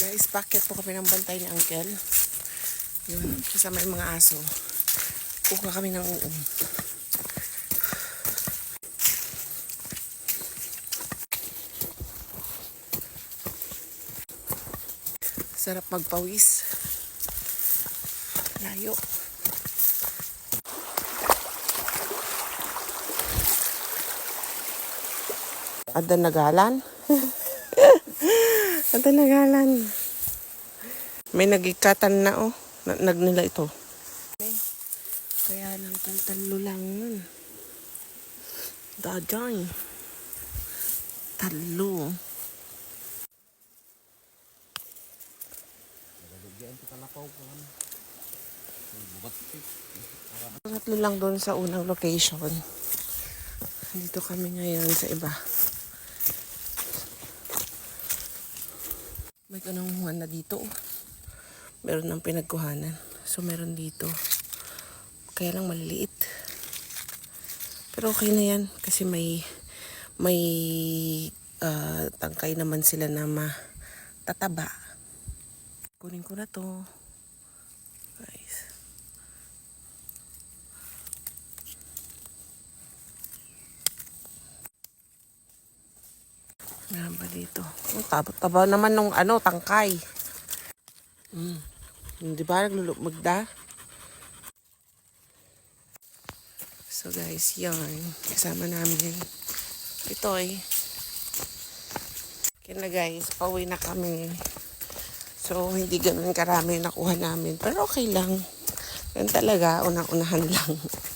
Guys, bakit po kami ng bantay ni Uncle? Yun, kasama yung mga aso. Kuha kami ng uong. Sarap magpawis. Layo. Ada nagalan? Ada nagalan. May nagikatan na oh. Na, nag nila ito. Kaya lang talo lang nun. Daday. Talo. Tatlo lang doon sa unang location. Dito kami ngayon sa iba. May kanunguhan na dito. Meron ng pinagkuhanan. So, meron dito. Kaya lang maliliit. Pero okay na yan. Kasi may may ah, tangkay naman sila na matataba. Kunin ko na to. Guys. Meron ba dito? Ang taba-taba naman nung ano, tangkay. Mm. Hindi ba naglulumagda? So guys, yan. Kasama namin. Ito eh. Kaya na guys, pauwi na kami. So, hindi ganun karami nakuha namin. Pero okay lang. Yan talaga, unang-unahan lang.